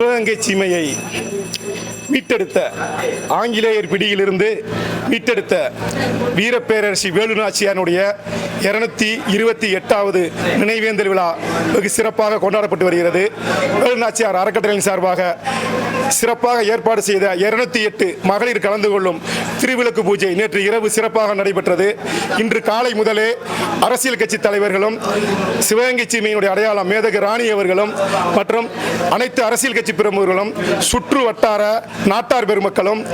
சிவகங்கை சீமையை மீட்டெடுத்த ஆங்கிலேயர் பிடியிலிருந்து மீட்டெடுத்த வீரப்பேரரசி வேலுநாச்சியானுடைய இருநூத்தி இருபத்தி எட்டாவது நினைவேந்தல் விழா வெகு சிறப்பாக கொண்டாடப்பட்டு வருகிறது. வேலுநாச்சியார் அறக்கட்டளையின் சார்பாக சிறப்பாக ஏற்பாடு செய்த இருநூத்தி எட்டு மகளிர் கலந்து கொள்ளும் திருவிளக்கு பூஜை நேற்று இரவு சிறப்பாக நடைபெற்றது. இன்று காலை முதலே அரசியல் கட்சி தலைவர்களும் சிவகங்கை சீமையினுடைய அடையாளம் மேதகு ராணி அவர்களும் மற்றும் அனைத்து அரசியல் கட்சி பிரமுகர்களும் சுற்று வட்டார நாட்டார் பெருமக்களும்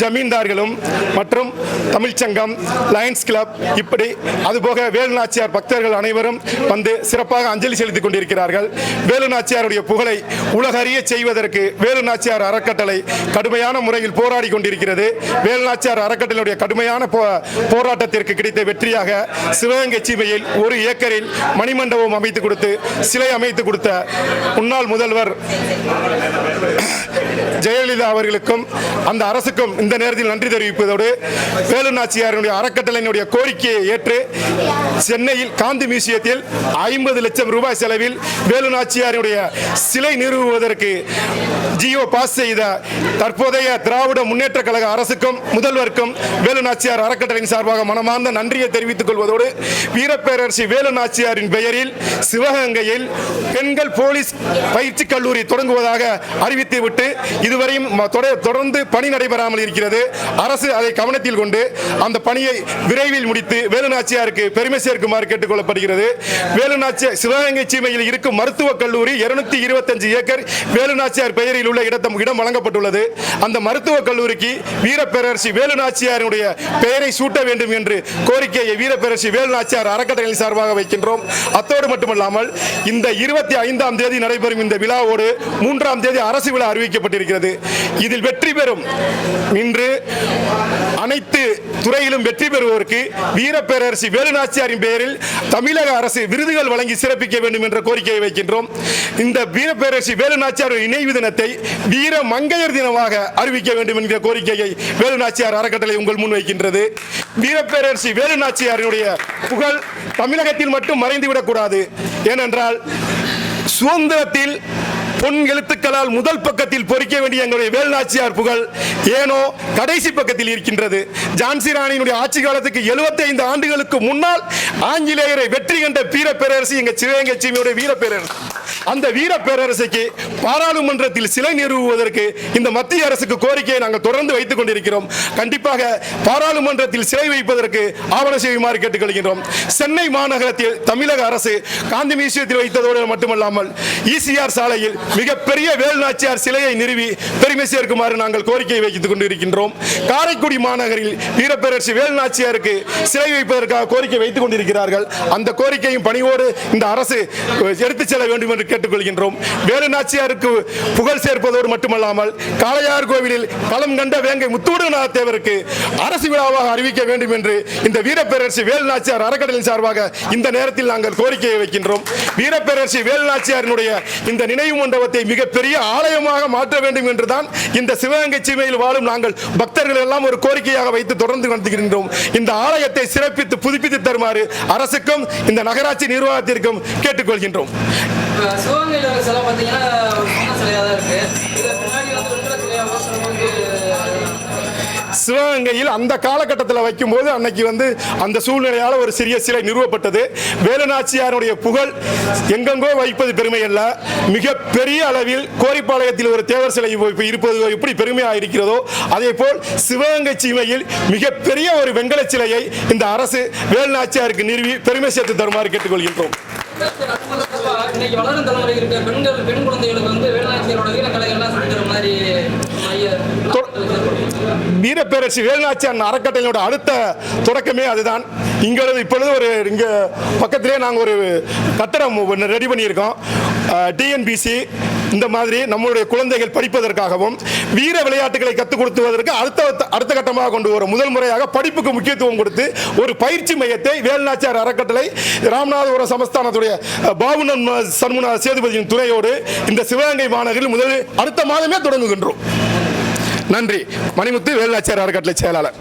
ஜமீன்தார்களும் மற்றும் தமிழ்ச்சங்கம் லயன்ஸ் கிளப் இப்படி அதுபோக வேலுநாச்சியார் பக்தர்கள் அனைவரும் வந்து சிறப்பாக அஞ்சலி செலுத்திக் கொண்டிருக்கிறார்கள். வேலுநாச்சியாருடைய புகழை உலகறிய செய்வதற்கு வேலுநாச்சியார் அறக்கட்டளை கடுமையான முறையில் போராடி கொண்டிருக்கிறது. வேலுநாச்சியார் அறக்கட்டளையுடைய கடுமையான போ- போராட்டத்திற்கு கிடைத்த வெற்றியாக சிவகங்கை சீமையில் ஒரு ஏக்கரில் மணிமண்டபம் அமைத்து கொடுத்து சிலை அமைத்து கொடுத்த முன்னாள் முதல்வர் ஜெயலலிதா அவர்களுக்கும் அந்த அரசுக்கும் இந்த நேரத்தில் நன்றி தெரிவிப்பதோடு வேலு நாச்சியாருடைய அறக்கட்டளையினுடைய கோரிக்கையை ஏற்று சென்னையில் காந்தி மியூசியத்தில் ஐம்பது லட்சம் ரூபாய் செலவில் வேலு நாச்சியாருடைய சிலை நிறுவுவதற்கு ஜியோ பாஸ் செய்த தற்போதைய திராவிட முன்னேற்ற கழக அரசுக்கும் முதல்வருக்கும் வேலு நாச்சியார் அறக்கட்டளையின் சார்பாக மனமார்ந்த நன்றியை தெரிவித்துக் கொள்வதோடு வீரப்பேரரசி வேலு நாச்சியாரின் பெயரில் சிவகங்கையில் பெண்கள் போலீஸ் பயிற்சி கல்லூரி தொடங்குவதாக அறிவித்துவிட்டு இதுவரையும் தொடர்ந்து பணி நடைபெறாமல் இருக்கிறது. அரசு அதை கவனத்தில் கொண்டு அந்த பணியை விரைவில் முடித்து வேலு நாச்சியாருக்கு பெருமை சேர்க்குமாறு கேட்டுக்கொள்ளப்படுகிறது வேலுநாச்சியார் சிவகங்கை சீமையில் இருக்கும் மருத்துவக் கல்லூரி இருநூத்தி இருபத்தஞ்சு ஏக்கர். வேலு நாச்சியார் பெயரில் உள்ள இடத்தம் இடம் வழங்கப்பட்டுள்ளது. அந்த மருத்துவக் கல்லூரிக்கு வீரப்பேரரசி வேலுநாச்சியாருடைய பெயரை சூட்ட வேண்டும் என்று கோரிக்கையை வீரப்பேரரசி வேலுநாச்சியார் அறக்கட்டளையின் சார்பாக வைக்கின்றோம். அத்தோடு மட்டுமல்லாமல் இந்த இருபத்தி ஐந்தாம் தேதி நடைபெறும் இந்த விழாவோடு மூன்றாம் தேதி அரசு விழா அறிவிக்கப்பட்டிருக்கிறது. இதில் வெற்றி பெறும். இன்று அனைத்து துறையிலும் வெற்றி பெறுவோருக்கு வீரப்பேரரசி வேலுநாச்சியாரின் பெயரில் தமிழக அரசு விருதுகள் வழங்கி சிறப்பிக்க வேண்டும் என்ற கோரிக்கையை வைக்கின்றோம். இந்த வீரப்பேரரசி வேலுநாச்சியார் நினைவு தினத்தை வீர மங்கையர் தினமாக அறிவிக்க வேண்டும் என்கிற கோரிக்கையை வேலுநாச்சியார் அறக்கட்டளை உங்கள் முன் வைக்கின்றது. வீரப்பேரரசி வேலுநாச்சியாரினுடைய புகழ் தமிழகத்தில் மட்டும் மறைந்துவிடக்கூடாது ஏனென்றால் சுதந்திரத்தில் பொன் எழுத்துக்களால் முதல் பக்கத்தில் பொறிக்க வேண்டிய எங்களுடைய வேல்நாச்சியார் புகழ் ஏனோ கடைசி பக்கத்தில் இருக்கின்றது. ஜான்சி ராணியினுடைய ஆட்சி காலத்துக்கு 75 ஆண்டுகளுக்கு முன்னால் ஆங்கிலேயரை வெற்றி கண்ட வீர எங்கள் சிவகங்கை சீமையுடைய வீர அந்த வீர பேரரசுக்கு பாராளுமன்றத்தில் சிலை நிறுவுவதற்கு இந்த மத்திய அரசுக்கு கோரிக்கையை நாங்கள் தொடர்ந்து வைத்துக் கொண்டிருக்கிறோம். கண்டிப்பாக பாராளுமன்றத்தில் சிலை வைப்பதற்கு ஆவணம் செய்யுமாறு கேட்டுக்கொள்கிறோம் சென்னை மாநகரத்தில் தமிழக அரசு காந்தி மியூசியத்தில் வைத்ததோடு மட்டுமல்லாமல் ஈசிஆர் சாலையில் மிகப்பெரிய வேல்நாச்சியார் சிலையை நிறுவி பெருமை சேர்க்குமாறு நாங்கள் கோரிக்கை வைத்துக் கொண்டிருக்கின்றோம். காரைக்குடி மாநகரில் வீரப்பேரரசி வேல்நாச்சியாருக்கு சிலை வைப்பதற்காக கோரிக்கை வைத்துக் கொண்டிருக்கிறார்கள். அந்த கோரிக்கையும் பணியோடு இந்த அரசு எடுத்துச் செல்ல வேண்டும் என்று கேட்டுக்கொள்கின்றோம். வேலுநாச்சியாருக்கு புகழ் சேர்ப்பதோடு மட்டுமல்லாமல் காளையார் கோவிலில் களம் கண்ட வேங்கை முத்துவடுநாத தேவருக்கு அரசு விழாவாக அறிவிக்க வேண்டும் என்று இந்த வீரப்பேரரசி வேலுநாச்சியார் அறக்கடலின் சார்பாக இந்த நேரத்தில் நாங்கள் கோரிக்கையை வைக்கின்றோம். வீரப்பேரரசி வேலுநாச்சியாரினுடைய இந்த நினைவு மண்டபத்தை மிகப்பெரிய ஆலயமாக மாற்ற வேண்டும் என்றுதான் இந்த சிவகங்கை சீமையில் வாழும் நாங்கள் பக்தர்கள் எல்லாம் ஒரு கோரிக்கையாக வைத்து தொடர்ந்து நடத்துகின்றோம். இந்த ஆலயத்தை சிறப்பித்து புதுப்பித்து தருமாறு அரசுக்கும் இந்த நகராட்சி நிர்வாகத்திற்கும் கேட்டுக்கொள்கின்றோம். சிவகங்கையில் சிலை பார்த்தீங்கன்னா சிலையாக தான் இருக்கு. சிவகங்கையில் அந்த காலகட்டத்தில் வைக்கும்போது அன்னைக்கு வந்து அந்த சூழ்நிலையால் ஒரு சிறிய சிலை நிறுவப்பட்டது. வேலுநாச்சியாருடைய புகழ் எங்கெங்கோ வைப்பது பெருமை அல்ல. மிக பெரிய அளவில் கோரிப்பாளையத்தில் ஒரு தேவர் சிலை இருப்பது எப்படி பெருமையாக இருக்கிறதோ அதே போல் சிவகங்கை சீமையில் மிகப்பெரிய ஒரு வெங்கல சிலையை இந்த அரசு வேலுநாச்சியாருக்கு நிறுவி பெருமை சேர்த்து தருமாறு கேட்டுக்கொள்கின்றோம். இன்னைக்கு வளரும் தலைமுறை இருக்க பெண்கள் பெண் குழந்தைகளுக்கு வந்து வேலுநாச்சியாரோட வீரக்கலைகள்லாம் சொல்லி தர மாதிரி மைய வீரப்பேரசி வேலுநாச்சியார் அறக்கட்டளையோட அடுத்த தொடக்கமே அதுதான். இங்கிறது இப்பொழுது ஒரு இங்கே பக்கத்திலே நாங்கள் ஒரு கட்டடம் ஒன்று ரெடி பண்ணியிருக்கோம். டிஎன்பிசி இந்த மாதிரி நம்மளுடைய குழந்தைகள் படிப்பதற்காகவும் வீர விளையாட்டுகளை கற்றுக் கொடுத்துவதற்கு அடுத்த அடுத்த கட்டமாக கொண்டு வரும். முதல் முறையாக படிப்புக்கு முக்கியத்துவம் கொடுத்து ஒரு பயிற்சி மையத்தை வேலுநாச்சியார் அறக்கட்டளை ராமநாதபுரம் சமஸ்தானத்துடைய பாபுனன் பாபுநன் சேதுபதியின் துணையோடு இந்த சிவகங்கை மாநகரில் முதல் அடுத்த மாதமே தொடங்குகின்றோம். நன்றி. மணிமுத்து வேலுநாச்சியார் அறக்கட்டளை செயலாளர்.